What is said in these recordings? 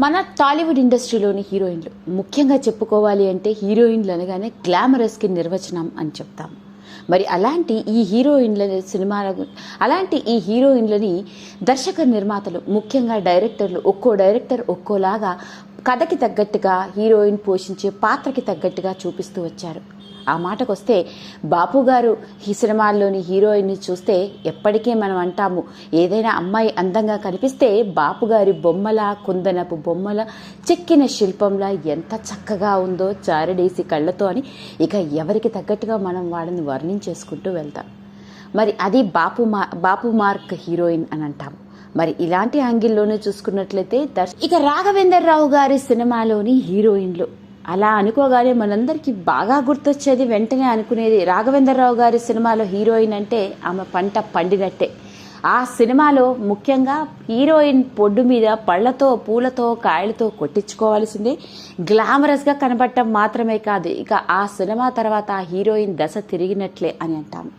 మన టాలీవుడ్ ఇండస్ట్రీలోని హీరోయిన్లు. ముఖ్యంగా చెప్పుకోవాలి అంటే హీరోయిన్లు అనగానే గ్లామరస్కి నిర్వచనం అని చెప్తాం. మరి అలాంటి ఈ హీరోయిన్ల సినిమాల అలాంటి ఈ హీరోయిన్లని దర్శక నిర్మాతలు ముఖ్యంగా డైరెక్టర్లు ఒక్కో డైరెక్టర్ ఒక్కోలాగా కథకి తగ్గట్టుగా హీరోయిన్ పోషించే పాత్రకి తగ్గట్టుగా చూపిస్తూ వచ్చారు. ఆ మాటకొస్తే బాపు గారు ఈ సినిమాల్లోని హీరోయిన్ని చూస్తే ఎప్పటికీ మనం అంటాము. ఏదైనా అమ్మాయి అందంగా కనిపిస్తే బాపు గారి బొమ్మల కుందనపు బొమ్మల చెక్కిన శిల్పంలా ఎంత చక్కగా ఉందో చారడేసి కళ్ళతో అని ఇక ఎవరికి తగ్గట్టుగా మనం వాళ్ళని వర్ణించేసుకుంటూ వెళ్తాం. మరి అది బాపు మా బాపు మార్క్ హీరోయిన్ అని అంటాము మరి ఇలాంటి యాంగిల్లోనే చూసుకున్నట్లయితే దర్శ ఇక రాఘవేందర్ రావు గారి సినిమాలోని హీరోయిన్లు అలా అనుకోగానే మనందరికీ బాగా గుర్తొచ్చేది వెంటనే అనుకునేది రాఘవేంద్రరావు గారి సినిమాలో హీరోయిన్ అంటే ఆమె పంట పండినట్టే. ఆ సినిమాలో ముఖ్యంగా హీరోయిన్ పొడ్డు మీద పళ్ళతో పూలతో కాయలతో కొట్టించుకోవాల్సిందే. గ్లామరస్గా కనబడటం మాత్రమే కాదు ఇక ఆ సినిమా తర్వాత ఆ హీరోయిన్ దశ తిరిగినట్లే అని అంటాము.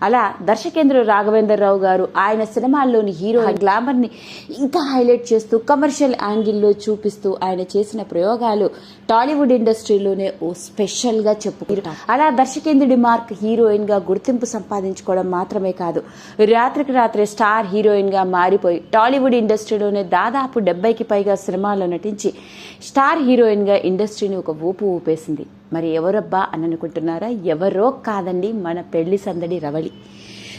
అలా దర్శకేంద్రుడు రాఘవేంద్రరావు గారు ఆయన సినిమాల్లోని హీరో గ్లామర్ని ఇంకా హైలైట్ చేస్తూ కమర్షియల్ యాంగిల్లో చూపిస్తూ ఆయన చేసిన ప్రయోగాలు టాలీవుడ్ ఇండస్ట్రీలోనే ఓ స్పెషల్గా చెప్పుకుంటారు అలా దర్శకేంద్రుడి మార్క్ హీరోయిన్గా గుర్తింపు సంపాదించుకోవడం మాత్రమే కాదు రాత్రికి రాత్రి స్టార్ హీరోయిన్గా మారిపోయి టాలీవుడ్ ఇండస్ట్రీలోనే దాదాపు డెబ్బైకి పైగా సినిమాల్లో నటించి స్టార్ హీరోయిన్గా ఇండస్ట్రీని ఒక ఊపు ఊపేసింది. మరి ఎవరబ్బా అని అనుకుంటున్నారా? ఎవరో కాదండి మన పెళ్ళి సందడి రవళి.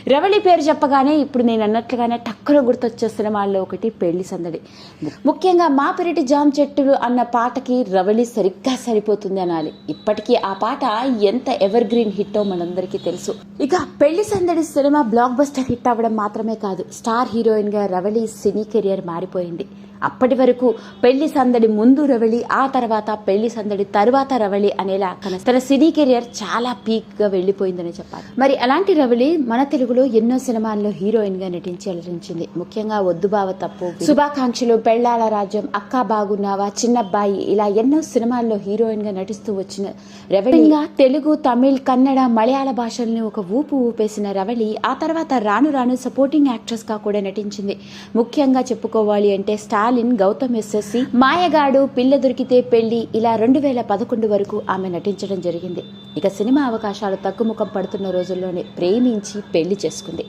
రవళి పేరు చెప్పగానే ఇప్పుడు నేను అన్నట్లుగానే టక్కున గుర్తొచ్చే సినిమాల్లో ఒకటి పెళ్ళి సందడి. ముఖ్యంగా మా పెరటి జామ్ చెట్టులు అన్న పాటకి రవళి సరిగ్గా సరిపోతుంది అనాలి. ఇప్పటికీ ఆ పాట ఎంత ఎవర్ గ్రీన్ హిట్టో మనందరికీ తెలుసు. ఇక పెళ్ళి సందడి సినిమా బ్లాక్ బస్టర్ హిట్ అవ్వడం మాత్రమే కాదు స్టార్ హీరోయిన్గా రవళి సినీ కెరియర్ మారిపోయింది. అప్పటి వరకు పెళ్ళి సందడి ముందు రవళి ఆ తర్వాత పెళ్ళి సందడి తరువాత రవళి అనేలా తన తన సినీ కెరియర్ చాలా పీక్గా వెళ్ళిపోయిందని చెప్పాలి. మరి అలాంటి రవళి మన తెలుగులో ఎన్నో సినిమాల్లో హీరోయిన్గా నటించి అలరించింది. ముఖ్యంగా ఒద్దుబావ తప్పు శుభాకాంక్షలు పెళ్ళాల రాజ్యం అక్కా బాగున్నావా చిన్నబ్బాయి ఇలా ఎన్నో సినిమాల్లో హీరోయిన్గా నటిస్తూ వచ్చిన రవళిగా తెలుగు తమిళ్ కన్నడ మలయాళ భాషల్ని ఒక ఊపు ఊపేసిన రవళి ఆ తర్వాత రాను రాను సపోర్టింగ్ యాక్ట్రెస్గా కూడా నటించింది. ముఖ్యంగా చెప్పుకోవాలి అంటే స్టార్ స్టాలిన్ గౌతమ్ ఎస్ఎస్సి మాయగాడు పిల్ల దొరికితే పెళ్ళి ఇలా రెండు వేల పదకొండు వరకు ఆమె నటించడం జరిగింది. ఇక సినిమా అవకాశాలు తగ్గుముఖం పడుతున్న రోజుల్లోనే ప్రేమించి పెళ్ళి చేసుకుంది.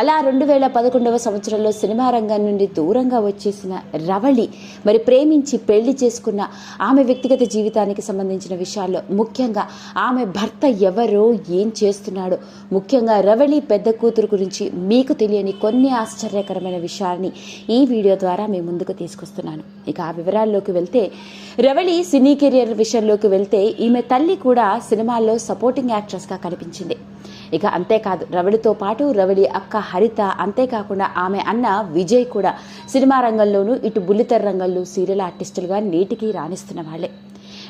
అలా రెండు వేల పదకొండవ సంవత్సరంలో సినిమా రంగం నుండి దూరంగా వచ్చేసిన రవళి మరి ప్రేమించి పెళ్ళి చేసుకున్న ఆమె వ్యక్తిగత జీవితానికి సంబంధించిన విషయాల్లో ముఖ్యంగా ఆమె భర్త ఎవరో ఏం చేస్తున్నాడో ముఖ్యంగా రవళి పెద్ద కూతురు గురించి మీకు తెలియని కొన్ని ఆశ్చర్యకరమైన విషయాల్ని ఈ వీడియో ద్వారా మీ ముందుకు తీసుకొస్తున్నాను. ఇక ఆ వివరాల్లోకి వెళ్తే రవళి సినీ కెరియర్ విషయంలోకి వెళ్తే ఈమె తల్లి కూడా సినిమాల్లో సపోర్టింగ్ యాక్ట్రెస్గా కనిపించింది. ఇక అంతేకాదు రవళితో పాటు రవళి అక్క హరిత అంతేకాకుండా ఆమె అన్న విజయ్ కూడా సినిమా రంగంలోనూ ఇటు బుల్లితెర రంగంలో సీరియల్ ఆర్టిస్టులుగా నేటికి రాణిస్తున్న వాళ్ళే.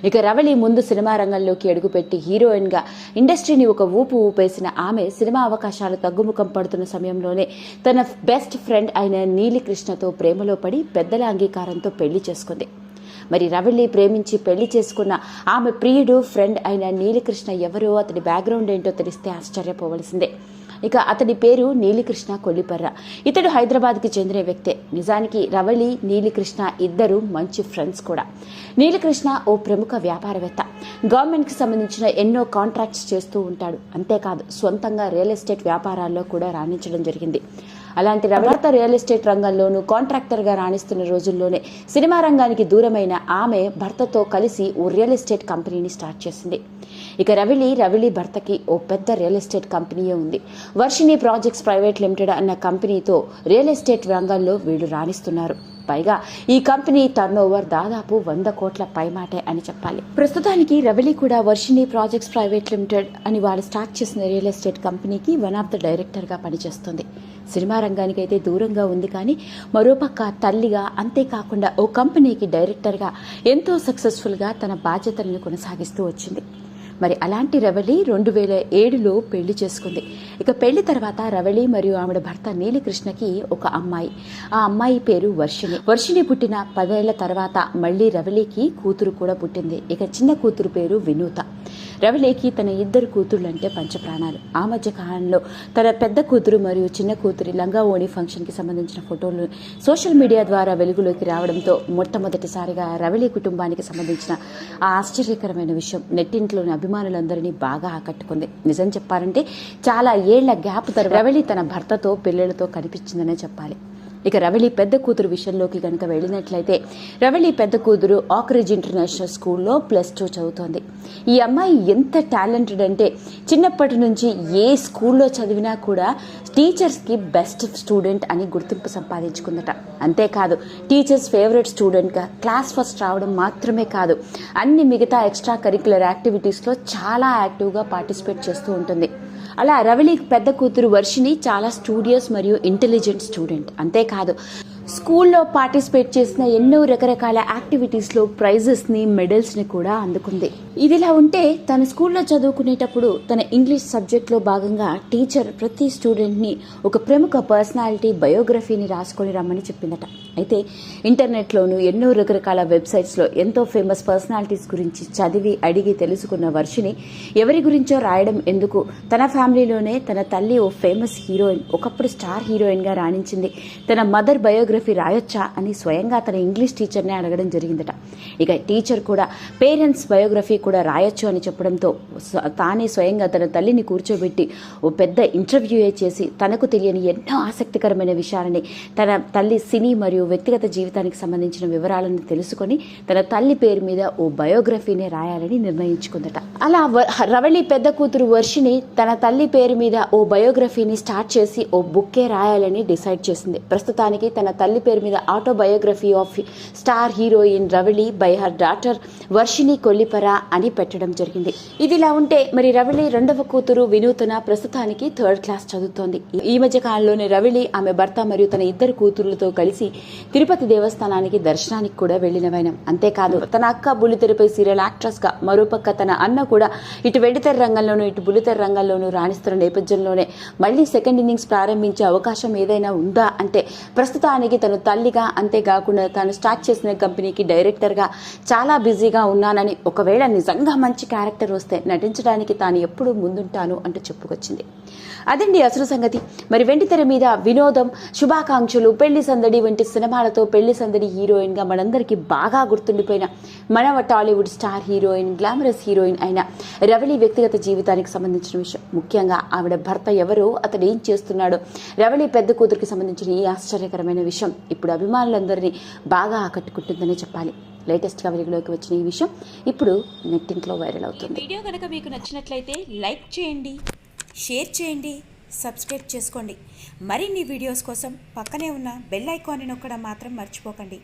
ఇక రవళి ముందు సినిమా రంగంలోకి అడుగుపెట్టి హీరోయిన్గా ఇండస్ట్రీని ఒక ఊపు ఊపేసిన ఆమె సినిమా అవకాశాలు తగ్గుముఖం పడుతున్న సమయంలోనే తన బెస్ట్ ఫ్రెండ్ అయిన నీలికృష్ణతో ప్రేమలో పడి పెద్దల అంగీకారంతో పెళ్ళి చేసుకుంది. మరి రవళి ప్రేమించి పెళ్ళి చేసుకున్న ఆమె ప్రియుడు ఫ్రెండ్ అయిన నీలికృష్ణ ఎవరో అతడి బ్యాక్గ్రౌండ్ ఏంటో తెలిస్తే ఆశ్చర్యపోవలసిందే. ఇక అతడి పేరు నీలికృష్ణ కొల్లిపర్ర. ఇతడు హైదరాబాద్కి చెందిన వ్యక్తే. నిజానికి రవళి నీలికృష్ణ ఇద్దరు మంచి ఫ్రెండ్స్ కూడా. నీలికృష్ణ ఓ ప్రముఖ వ్యాపారవేత్త. గవర్నమెంట్కి సంబంధించిన ఎన్నో కాంట్రాక్ట్స్ చేస్తూ ఉంటాడు. అంతేకాదు సొంతంగా రియల్ ఎస్టేట్ వ్యాపారాల్లో కూడా రాణించడం జరిగింది. అలాంటి రవళత రియల్ ఎస్టేట్ రంగంలోనూ కాంట్రాక్టర్గా రాణిస్తున్న రోజుల్లోనే సినిమా రంగానికి దూరమైన ఆమె భర్తతో కలిసి ఓ రియల్ ఎస్టేట్ కంపెనీని స్టార్ట్ చేసింది. ఇక రవిలి రవిలి భర్తకి ఓ పెద్ద రియల్ ఎస్టేట్ కంపెనీయే ఉంది. వర్షిణి ప్రాజెక్ట్స్ ప్రైవేట్ లిమిటెడ్ అన్న కంపెనీతో రియల్ ఎస్టేట్ రంగంలో వీళ్ళు రాణిస్తున్నారు. పైగా ఈ కంపెనీ టర్న్ ఓవర్ దాదాపు వంద కోట్ల పైమాటే అని చెప్పాలి. ప్రస్తుతానికి రవలి కూడా వర్షిని ప్రాజెక్ట్స్ ప్రైవేట్ లిమిటెడ్ అని వాళ్ళు స్టార్ట్ చేసిన రియల్ ఎస్టేట్ కంపెనీకి వన్ ఆఫ్ ద డైరెక్టర్గా పనిచేస్తుంది. సినిమా రంగానికి అయితే దూరంగా ఉంది కానీ మరోపక్క తల్లిగా అంతేకాకుండా ఓ కంపెనీకి డైరెక్టర్గా ఎంతో సక్సెస్ఫుల్గా తన బాధ్యతలను కొనసాగిస్తూ వచ్చింది. మరి అలాంటి రవళి రెండు వేల ఏడులో పెళ్ళి చేసుకుంది. ఇక పెళ్ళి తర్వాత రవళి మరియు ఆవిడ భర్త నీలికృష్ణకి ఒక అమ్మాయి. ఆ అమ్మాయి పేరు వర్షిణి. వర్షిణి పుట్టిన పదేళ్ళ తర్వాత మళ్ళీ రవళికి కూతురు కూడా పుట్టింది. ఇక చిన్న కూతురు పేరు వినూత. రవిలేకి తన ఇద్దరు కూతుళ్ళు అంటే పంచప్రాణాలు. ఆ మధ్య కాలంలో తన పెద్ద కూతురు మరియు చిన్న కూతురి లంగా ఓణి ఫంక్షన్కి సంబంధించిన ఫోటోలు సోషల్ మీడియా ద్వారా వెలుగులోకి రావడంతో మొట్టమొదటిసారిగా రవిలి కుటుంబానికి సంబంధించిన ఆ ఆశ్చర్యకరమైన విషయం నెట్టింట్లోని అభిమానులందరినీ బాగా ఆకట్టుకుంది. నిజం చెప్పాలంటే చాలా ఏళ్ళ గ్యాప్ తర్వాత రవిలి తన భర్తతో పిల్లలతో కనిపించిందనే చెప్పాలి. ఇక రవళి పెద్ద కూతురు విషయంలోకి కనుక వెళ్ళినట్లయితే రవళి పెద్ద కూతురు ఆక్రిజ్ ఇంటర్నేషనల్ స్కూల్లో ప్లస్ టూ చదువుతోంది. ఈ అమ్మాయి ఎంత టాలెంటెడ్ అంటే చిన్నప్పటి నుంచి ఏ స్కూల్లో చదివినా కూడా టీచర్స్కి బెస్ట్ స్టూడెంట్ అని గుర్తింపు సంపాదించుకుందట. అంతేకాదు టీచర్స్ ఫేవరెట్ స్టూడెంట్గా క్లాస్ ఫస్ట్ రావడం మాత్రమే కాదు అన్ని మిగతా ఎక్స్ట్రా కరిక్యులర్ యాక్టివిటీస్లో చాలా యాక్టివ్గా పార్టిసిపేట్ చేస్తూ ఉంటుంది. అలా రవళి పెద్ద కూతురు వర్షిని చాలా స్టూడియోస్ మరియు ఇంటెలిజెంట్ స్టూడెంట్ అంతేకాదు స్కూల్లో పార్టిసిపేట్ చేసిన ఎన్నో రకరకాల యాక్టివిటీస్లో ప్రైజెస్ని మెడల్స్ని కూడా అందుకుంది. ఇదిలా ఉంటే తన స్కూల్లో చదువుకునేటప్పుడు తన ఇంగ్లీష్ సబ్జెక్ట్లో భాగంగా టీచర్ ప్రతి స్టూడెంట్ని ఒక ప్రముఖ పర్సనాలిటీ బయోగ్రఫీని రాసుకొని రమ్మని చెప్పిందట. అయితే ఇంటర్నెట్లోనూ ఎన్నో రకరకాల వెబ్సైట్స్లో ఎంతో ఫేమస్ పర్సనాలిటీస్ గురించి చదివి అడిగి తెలుసుకున్న వర్షిని ఎవరి గురించో రాయడం ఎందుకు తన ఫ్యామిలీలోనే తన తల్లి ఓ ఫేమస్ హీరోయిన్ ఒకప్పుడు స్టార్ హీరోయిన్గా రాణించింది. తన మదర్ బయోగ్రఫీ రాయొచ్చా అని స్వయంగా తన ఇంగ్లీష్ టీచర్నే అడగడం జరిగిందట. ఇక టీచర్ కూడా పేరెంట్స్ బయోగ్రఫీ కూడా రాయొచ్చు అని చెప్పడంతో తానే స్వయంగా తన తల్లిని కూర్చోబెట్టి ఓ పెద్ద ఇంటర్వ్యూయే చేసి తనకు తెలియని ఎన్నో ఆసక్తికరమైన విషయాలని తన తల్లి సినీ మరియు వ్యక్తిగత జీవితానికి సంబంధించిన వివరాలను తెలుసుకొని తన తల్లి పేరు మీద ఓ బయోగ్రఫీనే రాయాలని నిర్ణయించుకుందట. అలా రవళి పెద్ద కూతురు వర్షిని తన తల్లి తల్లి పేరు మీద ఓ బయోగ్రఫీని స్టార్ట్ చేసి ఓ బుక్కే రాయాలని డిసైడ్ చేసింది. ప్రస్తుతానికి తన తల్లి పేరు మీద autobiography of star heroine Ravali by her daughter Varshini Kollipara అని పెట్టడం జరిగింది. ఇదిలా ఉంటే మరి రవిళి రెండవ కూతురు వినూతన ప్రస్తుతానికి థర్డ్ క్లాస్ చదువుతోంది. ఈ మధ్య కాలంలోనే రవిళి ఆమె భర్త మరియు తన ఇద్దరు కూతురులతో కలిసి తిరుపతి దేవస్థానానికి దర్శనానికి కూడా వెళ్ళిన వైనం అంతేకాదు తన అక్క బుల్లితెరపై సీరియల్ యాక్ట్రెస్గా మరోపక్క తన అన్న కూడా ఇటు వెండితెర రంగంలోనూ ఇటు బుల్లితెర రంగంలోనూ రాణిస్తున్న నేపథ్యంలోనే మళ్ళీ సెకండ్ ఇన్నింగ్స్ ప్రారంభించే అవకాశం ఏదైనా ఉందా అంటే ప్రస్తుతానికి తను తల్లిగా అంతేకాకుండా తాను స్టార్ట్ చేసిన కంపెనీకి డైరెక్టర్గా చాలా బిజీగా ఉన్నానని ఒకవేళ నిజంగా మంచి క్యారెక్టర్ వస్తే నటించడానికి తాను ఎప్పుడూ ముందుంటాను అంటూ చెప్పుకొచ్చింది. అదండి అసలు సంగతి. మరి వెండితెర మీద వినోదం శుభాకాంక్షలు పెళ్ళి సందడి వంటి సినిమాలతో పెళ్ళి సందడి హీరోయిన్గా మనందరికీ బాగా గుర్తుండిపోయిన మనవ Tollywood star heroine glamorous heroine అయిన రవళి వ్యక్తిగత జీవితానికి సంబంధించిన విషయం. ముఖ్యంగా ఆవిడ భర్త ఎవరో అతడు ఏం చేస్తున్నాడో? రవళి పెద్ద కూతురికి సంబంధించిన ఈ ఆశ్చర్యకరమైన విషయం ఇప్పుడు అభిమానులందరినీ బాగా ఆకట్టుకుంటుందనే చెప్పాలి. లేటెస్ట్ వెలుగులోకి వచ్చిన ఈ విషయం ఇప్పుడు నెట్టింట్లో వైరల్ అవుతుంది. వీడియో కనుక మీకు నచ్చినట్లయితే లైక్ చేయండి షేర్ చేయండి సబ్స్క్రైబ్ చేసుకోండి. మరిన్ని వీడియోస్ కోసం పక్కనే ఉన్న బెల్ ఐకాన్ని నొక్కడం మాత్రం మర్చిపోకండి.